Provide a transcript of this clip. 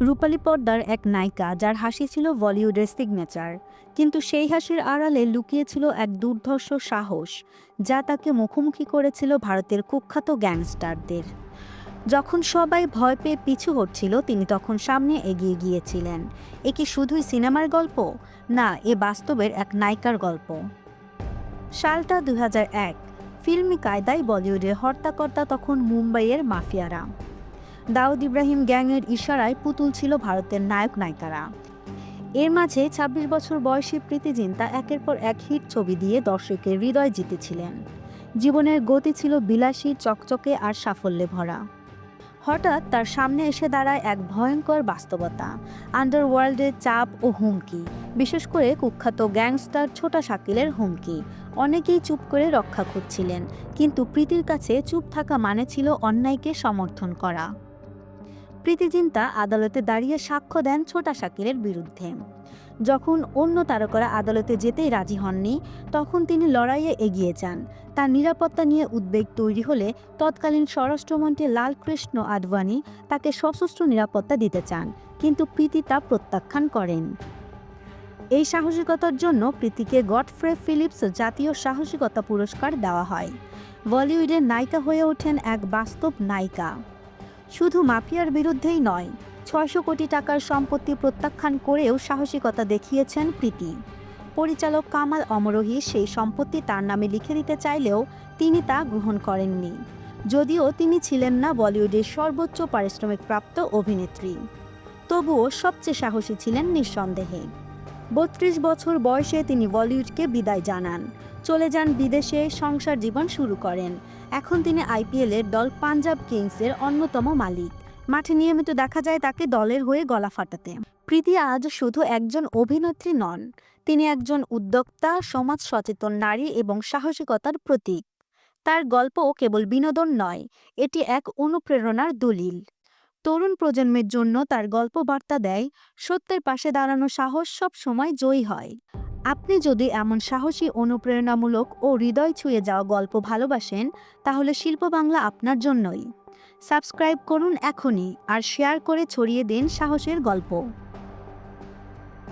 রূপালী পর্দার এক নায়িকা যার হাসি ছিল বলিউডের সিগনেচার। কিন্তু সেই হাসির আড়ালে লুকিয়েছিল এক দুর্ধর্ষ সাহস, যা তাকে মুখোমুখি করেছিল ভারতের কুখ্যাত গ্যাংস্টারদের। যখন সবাই ভয় পেয়ে পিছু হচ্ছিল তিনি তখন সামনে এগিয়ে গিয়েছিলেন। এ কি শুধুই সিনেমার গল্প? না, এ বাস্তবের এক নায়িকার গল্প। সালটা দু ফিল্মি কায়দায় বলিউডের হর্তাকর্তা তখন মুম্বাইয়ের মাফিয়ারা। দাউদ ইব্রাহিম গ্যাংয়ের ইশারায় পুতুল ছিল ভারতের নায়ক নায়িকারা। এর মাঝে ২৬ বছর বয়সী প্রীতি জিন্তা একের পর এক হিট ছবি দিয়ে দর্শকের হৃদয় জিতেছিলেন। জীবনের গতি ছিল বিলাসী, চকচকে আর সাফল্যে ভরা। হঠাৎ তার সামনে এসে দাঁড়ায় এক ভয়ঙ্কর বাস্তবতা, আন্ডারওয়ার্ল্ডের চাপ ও হুমকি, বিশেষ করে কুখ্যাত গ্যাংস্টার ছোটা শাকিলের হুমকি। অনেকেই চুপ করে রক্ষা খুঁজছিলেন, কিন্তু প্রীতির কাছে চুপ থাকা মানে ছিল অন্যায়কে সমর্থন করা। প্রীতিজিন্তা আদালতে দাঁড়িয়ে সাক্ষ্য দেন ছোটা শাকিলের বিরুদ্ধে। যখন অন্য তারকারা আদালতে যেতেই রাজি হননি, তখন তিনি লড়াইয়ে এগিয়ে যান। তার নিরাপত্তা নিয়ে উদ্বেগ তৈরি হলে তৎকালীন স্বরাষ্ট্রমন্ত্রী লালকৃষ্ণ আডবাণী তাকে সশস্ত্র নিরাপত্তা দিতে চান, কিন্তু প্রীতি তা প্রত্যাখ্যান করেন। এই সাহসিকতার জন্য প্রীতিকে গডফ্রে ফিলিপস জাতীয় সাহসিকতা পুরস্কার দেওয়া হয়। বলিউডের নায়িকা হয়ে ওঠেন এক বাস্তব নায়িকা। শুধু মাফিয়ার বিরুদ্ধেই নয়, ছয়শো কোটি টাকার সম্পত্তি প্রত্যাখ্যান করেও সাহসিকতা দেখিয়েছেন প্রীতি। পরিচালক কামাল অমরহি সেই সম্পত্তি তার নামে লিখে দিতে চাইলেও তিনি তা গ্রহণ করেননি, যদিও তিনি ছিলেন না বলিউডের সর্বোচ্চ পারিশ্রমিক প্রাপ্ত অভিনেত্রী। তবুও সবচেয়ে সাহসী ছিলেন নিঃসন্দেহে। বত্রিশ বছর বয়সে তিনি বলিউডকে বিদায় জানান। চলে যান বিদেশে সংসার জীবন শুরু করেন। এখন তিনি আইপিএলের দল পাঞ্জাব কিংসের অন্যতম মালিক। মাঠে নিয়মিত দেখা যায় তাকে দলের হয়ে গলা ফাটাতে। প্রীতি আজ শুধু একজন অভিনেত্রী নন, তিনি একজন উদ্যোক্তা, সমাজ সচেতন নারী এবং সাহসিকতার প্রতীক। তার গল্প কেবল বিনোদন নয়, এটি এক অনুপ্রেরণার দলিল। তরুণ প্রজন্মের জন্য তার গল্প বার্তা দেয়, সত্যের পাশে দাঁড়ানো সাহস সব সময় জয়ী হয়। আপনি যদি এমন সাহসী, অনুপ্রেরণামূলক ও হৃদয় ছুঁয়ে যাওয়া গল্প ভালোবাসেন, তাহলে শিল্প বাংলা আপনার জন্যই। সাবস্ক্রাইব করুন এখনই আর শেয়ার করে ছড়িয়ে দিন সাহসের গল্প।